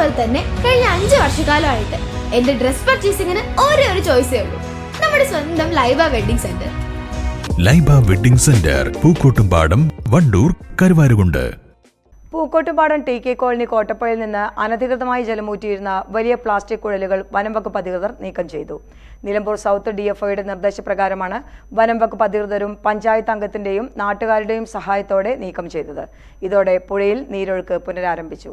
അതുപോലെ തന്നെ കഴിഞ്ഞ അഞ്ച് വർഷക്കാലമായിട്ട് എന്റെ ഡ്രസ് പർച്ചേസിംഗിന് ഒരേ ഒരു ചോയ്സേ ഉള്ളൂ. നമ്മുടെ സ്വന്തം Laiba wedding centre. Laiba wedding centre Pookkottumpadam Wandoor Karuvarakundu. Pookkottumpadam T K colony കോട്ടപ്പുഴയിൽ നിന്ന് അനധികൃതമായി ജലമൂറ്റിയിരുന്ന വലിയ പ്ലാസ്റ്റിക് കുഴലുകൾ വനം വകുപ്പ് അധികൃതർ നീക്കം ചെയ്തു. നിലമ്പൂർ സൗത്ത് ഡി എഫ് ഐയുടെ നിർദ്ദേശപ്രകാരമാണ് വനം വകുപ്പ് അധികൃതരും പഞ്ചായത്ത് അംഗത്തിന്റെയും നാട്ടുകാരുടെയും സഹായത്തോടെ നീക്കം ചെയ്തത്. ഇതോടെ പുഴയിൽ നീരൊഴുക്ക് പുനരാരംഭിച്ചു.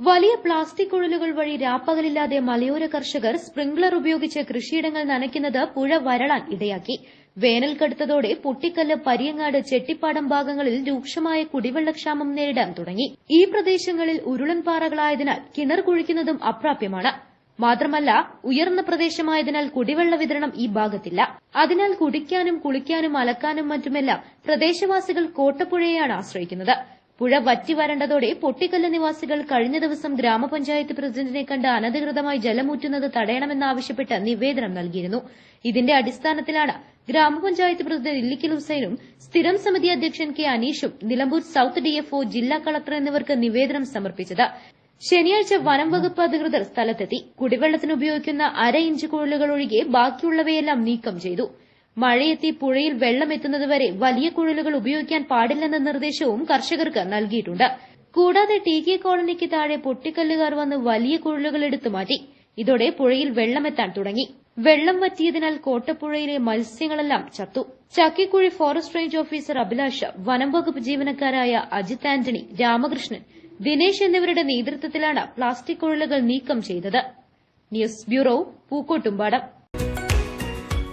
വലിയ പ്ലാസ്റ്റിക് കുഴലുകൾ വഴി രാപ്പകലില്ലാതെ മലയോര കർഷകർ സ്പ്രിംഗ്ലർ ഉപയോഗിച്ച് കൃഷിയിടങ്ങൾ നനയ്ക്കുന്നത് പുഴ വരളാൻ ഇടയാക്കി. വേനൽ കടുത്തതോടെ പൊട്ടിക്കല്ല് പരിയങ്ങാട് ചെട്ടിപ്പാടം ഭാഗങ്ങളിൽ രൂക്ഷമായ കുടിവെള്ളക്ഷാമം നേരിടാൻ തുടങ്ങി. ഈ പ്രദേശങ്ങളിൽ ഉരുളൻ പാറകളായതിനാൽ കിണർ കുഴിക്കുന്നതും അപ്രാപ്യമാണ്. മാത്രമല്ല ഉയർന്ന പ്രദേശമായതിനാൽ കുടിവെള്ള വിതരണം ഈ ഭാഗത്തില്ല. അതിനാൽ കുടിക്കാനും കുളിക്കാനും അലക്കാനും മറ്റുമെല്ലാം പ്രദേശവാസികൾ കോട്ടപ്പുഴയെയാണ് ആശ്രയിക്കുന്നത്. പുഴ വറ്റി വരണ്ടതോടെ പൊട്ടിക്കല്ല് നിവാസികൾ കഴിഞ്ഞ ദിവസം ഗ്രാമപഞ്ചായത്ത് പ്രസിഡന്റിനെ കണ്ട് അനധികൃതമായി ജലമൂറ്റുന്നത് തടയണമെന്നാവശ്യപ്പെട്ട് നിവേദനം നൽകിയിരുന്നു. ഇതിന്റെ അടിസ്ഥാനത്തിലാണ് ഗ്രാമപഞ്ചായത്ത് പ്രസിഡന്റ് ഇല്ലിക്കൽ ഹുസൈനും സ്ഥിരം സമിതി അധ്യക്ഷൻ കെ അനീഷും നിലമ്പൂർ സൌത്ത് ഡിഎഫ്ഒ ജില്ലാ കളക്ടർ എന്നിവർക്ക് നിവേദനം സമർപ്പിച്ചത്. ശനിയാഴ്ച വനം വകുപ്പ് അധികൃതർ സ്ഥലത്തെത്തി. കുടിവെള്ളത്തിന് ഉപയോഗിക്കുന്ന അര ഇഞ്ച് കുഴലുകൾ ഒഴികെ ബാക്കിയുള്ളവയെല്ലാം നീക്കം ചെയ്തു. മഴയെത്തി പുഴയിൽ വെള്ളമെത്തുന്നതുവരെ വലിയ കുഴലുകൾ ഉപയോഗിക്കാൻ പാടില്ലെന്ന നിർദ്ദേശവും കർഷകർക്ക് നൽകിയിട്ടുണ്ട്. കൂടാതെ ടി കെ കോളനിക്ക് താഴെ പൊട്ടിക്കല്ലുകാർ വന്ന് വലിയ കുഴലുകൾ എടുത്തു മാറ്റി. ഇതോടെ പുഴയിൽ വെള്ളമെത്താൻ തുടങ്ങി. വെള്ളം വറ്റിയതിനാൽ കോട്ടപ്പുഴയിലെ മത്സ്യങ്ങളെല്ലാം ചത്തു. Chakkikuzhi forest range officer Abhilash വനം വകുപ്പ് ജീവനക്കാരായ അജിത് ആന്റണി രാമകൃഷ്ണൻ ദിനേശ് എന്നിവരുടെ നേതൃത്വത്തിലാണ് പ്ലാസ്റ്റിക് കുഴലുകൾ നീക്കം ചെയ്തത്. News bureau Pookkottumpadam.